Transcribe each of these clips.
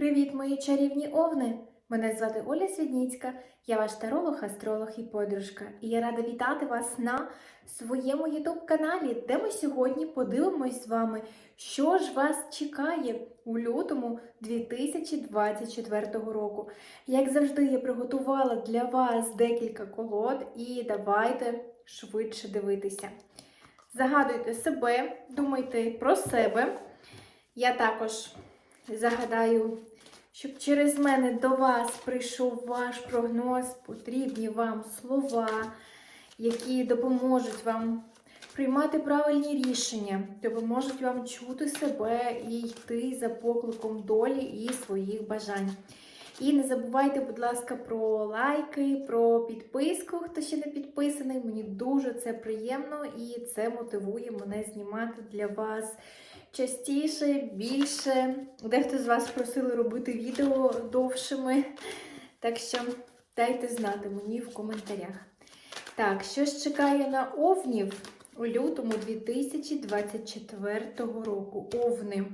Привіт, мої чарівні овни! Мене звати Оля Свідніцька, я ваш таролог, астролог і подружка. І я рада вітати вас на своєму youtube каналі, де ми сьогодні подивимось з вами, що ж вас чекає у лютому 2024 року. Як завжди, я приготувала для вас декілька колод і давайте швидше дивитися. Загадуйте себе, думайте про себе. Я також загадаю, щоб через мене до вас прийшов ваш прогноз, потрібні вам слова, які допоможуть вам приймати правильні рішення, допоможуть вам чути себе і йти за покликом долі і своїх бажань. І не забувайте, будь ласка, про лайки, про підписку, хто ще не підписаний. Мені дуже це приємно і це мотивує мене знімати для вас частіше, більше. Дехто з вас просили робити відео довшими. Так що дайте знати мені в коментарях. Так, що ж чекає на овнів у лютому 2024 року? Овни.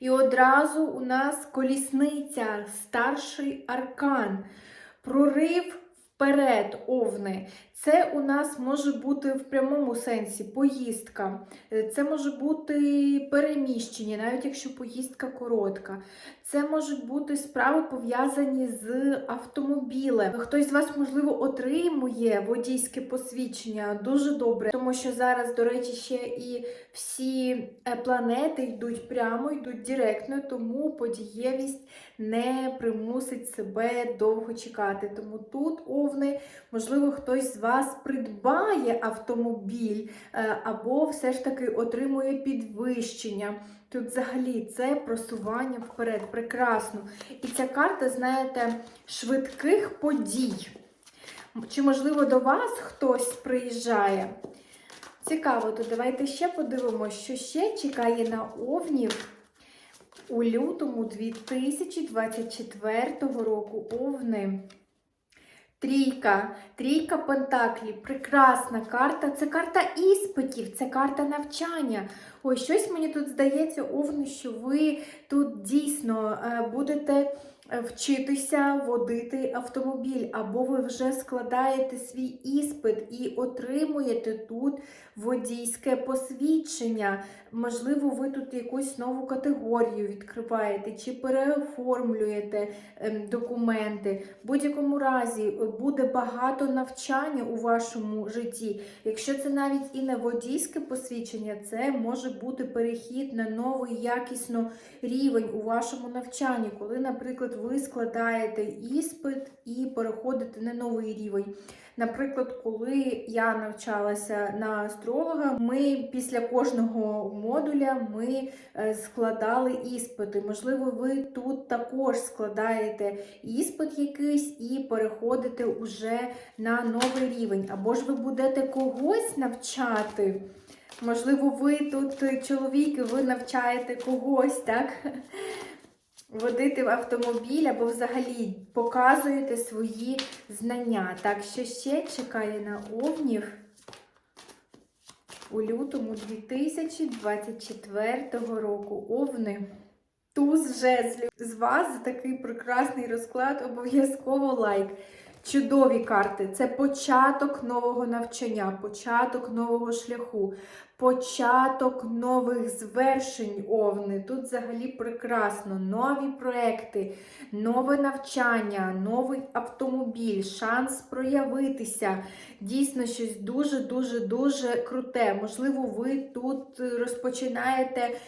І одразу у нас колісниця, старший аркан, прорив вперед, овни. Це у нас може бути в прямому сенсі поїздка, це може бути переміщення, навіть якщо поїздка коротка. Це можуть бути справи пов'язані з автомобілем. Хтось з вас, можливо, отримує водійське посвідчення дуже добре, тому що зараз, до речі, ще і всі е, планети йдуть прямо, йдуть директно, тому подієвість не примусить себе довго чекати. Тому тут, овни, можливо, хтось з вас придбає автомобіль е, або все ж таки отримує підвищення. Тут взагалі це просування вперед. Прекрасно. І ця карта, знаєте, швидких подій. Чи, можливо, до вас хтось приїжджає? Цікаво, то давайте ще подивимося, що ще чекає на овнів у лютому 2024 року. Овни. Трійка, трійка Пентаклі, прекрасна карта. Це карта іспитів, це карта навчання. Ой, щось мені тут здається, овни, що ви тут дійсно е, будете вчитися водити автомобіль, або ви вже складаєте свій іспит і отримуєте тут водійське посвідчення. Можливо, ви тут якусь нову категорію відкриваєте чи переоформлюєте ем, документи. В будь-якому разі буде багато навчання у вашому житті. Якщо це навіть і не водійське посвідчення, це може бути перехід на новий якісно рівень у вашому навчанні, коли, наприклад, ви складаєте іспит і переходите на новий рівень. Наприклад, коли я навчалася на астролога, ми після кожного модуля ми е, складали іспити. Можливо, ви тут також складаєте іспит якийсь і переходите уже на новий рівень. Або ж ви будете когось навчати. Можливо, ви тут чоловік, і ви навчаєте когось, так? Водити в автомобіль або взагалі показуєте свої знання. Так, що ще чекає на овнів у лютому 2024 року. Овни. Туз жезлів. З вас за такий прекрасний розклад обов'язково лайк. Чудові карти. Це початок нового навчання, початок нового шляху, початок нових звершень овни. Тут взагалі прекрасно. Нові проекти, нове навчання, новий автомобіль, шанс проявитися. Дійсно, щось дуже-дуже-дуже круте. Можливо, ви тут розпочинаєте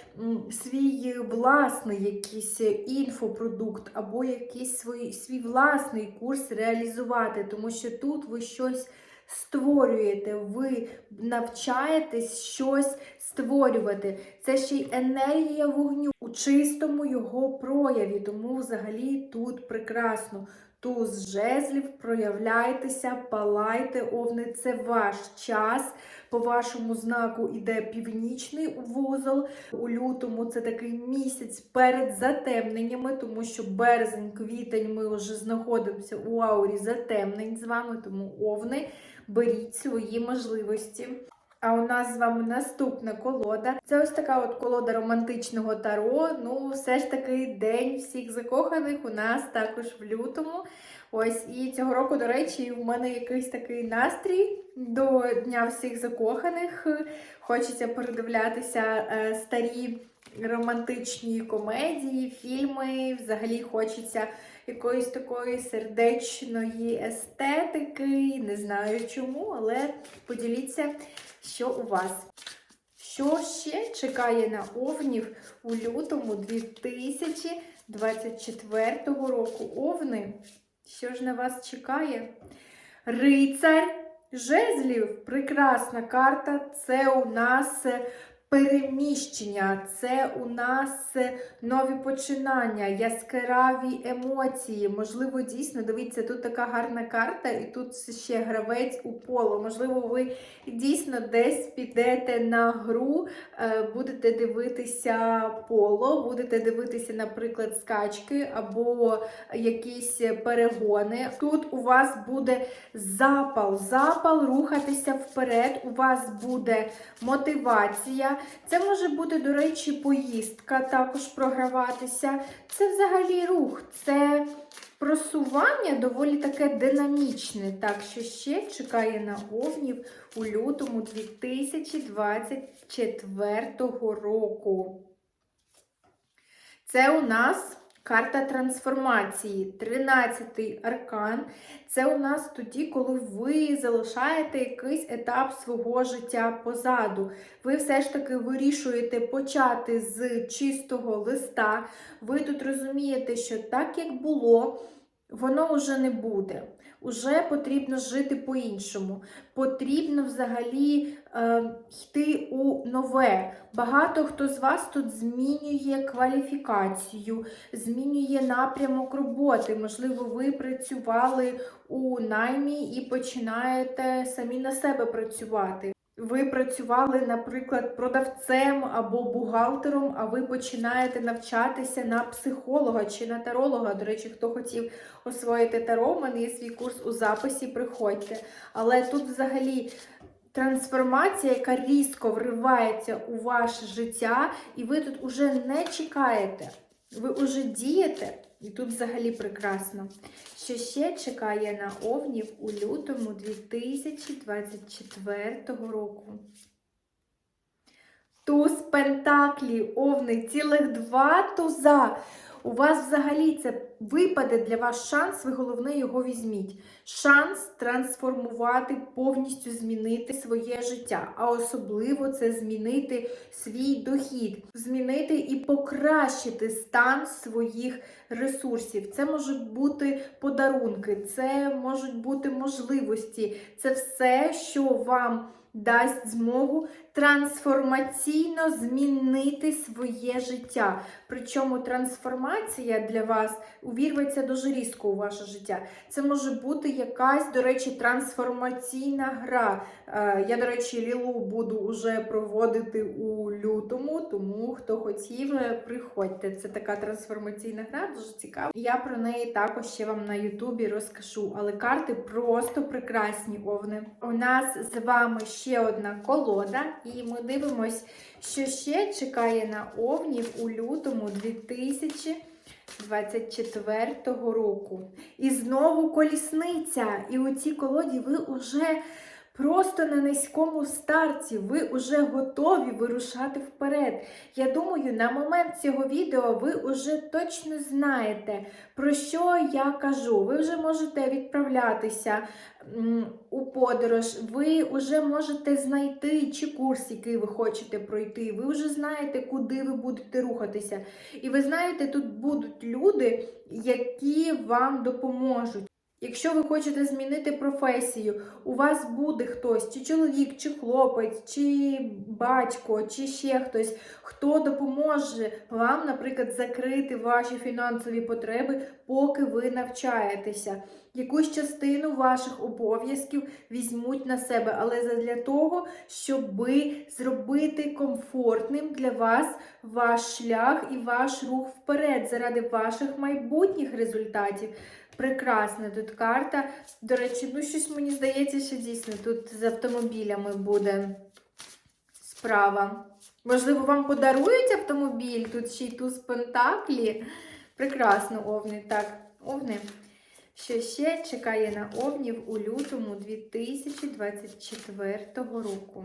свій власний якийсь інфопродукт, або якийсь свій, свій власний курс реалізувати, тому що тут ви щось створюєте, ви навчаєтесь щось створювати. Це ще й енергія вогню у чистому його прояві. Тому взагалі тут прекрасно. Туз жезлів, проявляйтеся, палайте, овни, це ваш час. По вашому знаку іде північний вузол. У лютому це такий місяць перед затемненнями, тому що березень, квітень ми вже знаходимося у аурі затемнень з вами, тому овни беріть свої можливості. А у нас з вами наступна колода. Це ось така от колода романтичного таро. Ну, все ж таки, день всіх закоханих у нас також в лютому. Ось і цього року, до речі, у мене якийсь такий настрій до Дня всіх закоханих. Хочеться передивлятися е, старі романтичні комедії, фільми. Взагалі хочеться якоїсь такої сердечної естетики. Не знаю чому, але поділіться, що у вас. Що ще чекає на овнів у лютому 2024 року? Овни, що ж на вас чекає? Рицар жезлів. Прекрасна карта. Це у нас переміщення, це у нас нові починання, яскраві емоції. Можливо, дійсно, дивіться, тут така гарна карта, і тут ще гравець у поло. Можливо, ви дійсно десь підете на гру, е, будете дивитися поло, будете дивитися, наприклад, скачки або якісь перегони. Тут у вас буде запал, запал рухатися вперед, у вас буде мотивація. Це може бути, до речі, поїздка також програватися. Це взагалі рух, це просування доволі таке динамічне. Так що ще чекає на овнів у лютому 2024 року. Це у нас карта трансформації, 13-й аркан. Це у нас тоді, коли ви залишаєте якийсь етап свого життя позаду. Ви все ж таки вирішуєте почати з чистого листа. Ви тут розумієте, що так, як було, воно вже не буде. Уже потрібно жити по-іншому. Потрібно взагалі е, йти у нове. Багато хто з вас тут змінює кваліфікацію, змінює напрямок роботи. Можливо, ви працювали у наймі і починаєте самі на себе працювати. Ви працювали, наприклад, продавцем або бухгалтером, а ви починаєте навчатися на психолога чи на таролога. До речі, хто хотів освоїти таро, у мене є свій курс у записі, приходьте. Але тут взагалі трансформація, яка різко вривається у ваше життя, і ви тут уже не чекаєте. Ви уже дієте, і тут взагалі прекрасно. Що ще чекає на овнів у лютому 2024 року? Туз Пентаклі, овни, цілих два туза. У вас взагалі це випаде для вас шанс, ви головне його візьміть. Шанс трансформувати, повністю змінити своє життя, а особливо це змінити свій дохід, змінити і покращити стан своїх ресурсів. Це можуть бути подарунки, це можуть бути можливості, це все, що вам дасть змогу трансформаційно змінити своє життя. Причому трансформація для вас увірветься дуже різко у ваше життя. Це може бути якась, до речі, трансформаційна гра. Е, Я, до речі, Лілу буду уже проводити у лютому, тому хто хотів, е, приходьте. Це така трансформаційна гра, дуже цікава. Я про неї також ще вам на Ютубі розкажу. Але карти просто прекрасні овни. У нас з вами ще одна колода, і ми дивимось, що ще чекає на овнів у лютому 2024 року. І знову колісниця. І у цій колоді ви вже просто на низькому старті, ви вже готові вирушати вперед. Я думаю, на момент цього відео ви вже точно знаєте, про що я кажу. Ви вже можете відправлятися у подорож, ви вже можете знайти чи курс, який ви хочете пройти. Ви вже знаєте, куди ви будете рухатися. І ви знаєте, тут будуть люди, які вам допоможуть. Якщо ви хочете змінити професію, у вас буде хтось, чи чоловік, чи хлопець, чи батько, чи ще хтось, хто допоможе вам, наприклад, закрити ваші фінансові потреби, поки ви навчаєтеся. Якусь частину ваших обов'язків візьмуть на себе, але для того, щоб зробити комфортним для вас ваш шлях і ваш рух вперед заради ваших майбутніх результатів. Прекрасна тут карта. До речі, ну щось мені здається, що дійсно тут з автомобілями буде справа. Можливо, вам подарують автомобіль, тут ще й туз Пентаклі. Прекрасно, овни. Так, овни. Що ще чекає на овнів у лютому 2024 року?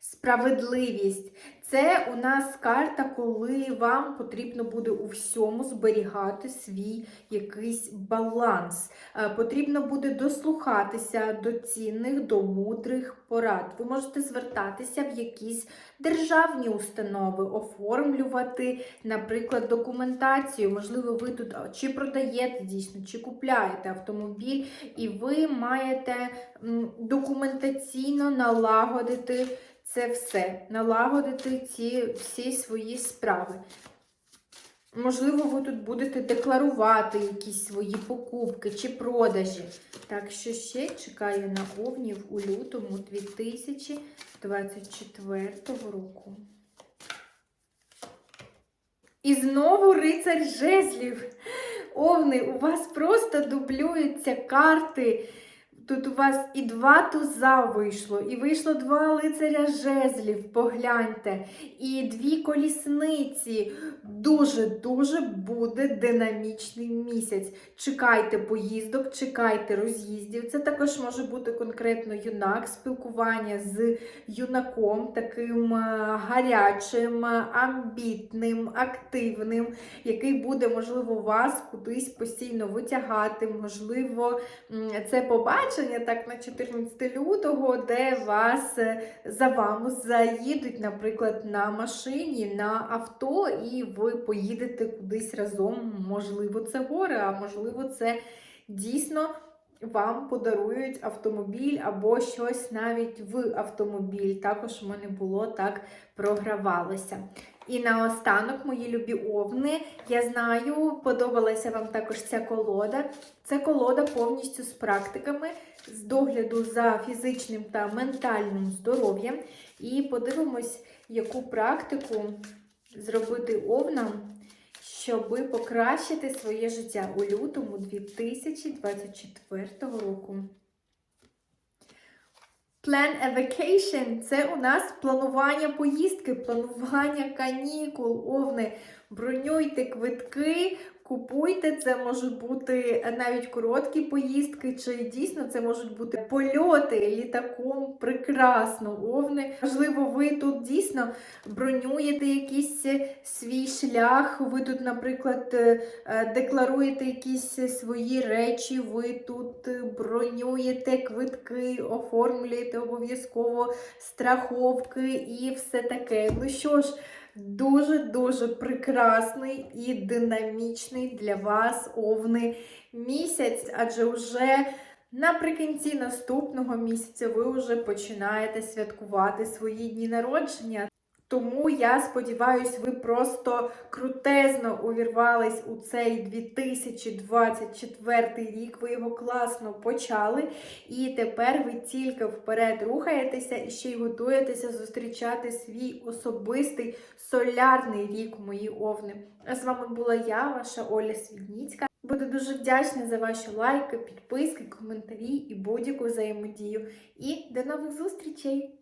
Справедливість. Це у нас карта, коли вам потрібно буде у всьому зберігати свій якийсь баланс. Е, Потрібно буде дослухатися до цінних, до мудрих порад. Ви можете звертатися в якісь державні установи, оформлювати, наприклад, документацію. Можливо, ви тут чи продаєте дійсно, чи купляєте автомобіль, і ви маєте документаційно налагодити це все, налагодити ці всі свої справи. Можливо, ви тут будете декларувати якісь свої покупки чи продажі. Так, що ще чекає на овнів у лютому 2024 року. І знову рицар жезлів. Овни, у вас просто дублюються карти. Тут у вас і два туза вийшло, і вийшло два лицаря жезлів, погляньте, і дві колісниці. Дуже-дуже буде динамічний місяць. Чекайте поїздок, чекайте роз'їздів. Це також може бути конкретно юнак, спілкування з юнаком, таким е, гарячим, амбітним, активним, який буде, можливо, вас кудись постійно витягати. Можливо, це побачення так на 14 лютого, де вас е, за вами заїдуть, наприклад, на машині, на авто, і ви поїдете кудись разом. Можливо, це горе, а можливо, це дійсно. Вам подарують автомобіль або щось навіть в автомобіль. Також в мене було так програвалося. І наостанок, мої любі овни, я знаю, подобалася вам також ця колода. Це колода повністю з практиками, з догляду за фізичним та ментальним здоров'ям. І подивимось, яку практику зробити овнам, щоби покращити своє життя у лютому 2024 року. Plan a vacation – це у нас планування поїздки, планування канікул, овни. Бронюйте квитки, купуйте. Це можуть бути навіть короткі поїздки, чи дійсно це можуть бути польоти літаком. Прекрасно, овни. Можливо, ви тут дійсно бронюєте якийсь свій шлях. Ви тут, наприклад, е, е, декларуєте якісь свої речі, ви тут е, бронюєте квитки, оформлюєте обов'язково страховки і все таке. Ну що ж, дуже-дуже прекрасний і динамічний для вас овни місяць, адже вже наприкінці наступного місяця ви вже починаєте святкувати свої дні народження. Тому я сподіваюся, ви просто крутезно увірвались у цей 2024 рік. Ви його класно почали. І тепер ви тільки вперед рухаєтеся і ще й готуєтеся зустрічати свій особистий солярний рік, мої овни. А з вами була я, ваша Оля Свідніцька. Буду дуже вдячна за ваші лайки, підписки, коментарі і будь-яку взаємодію. І до нових зустрічей!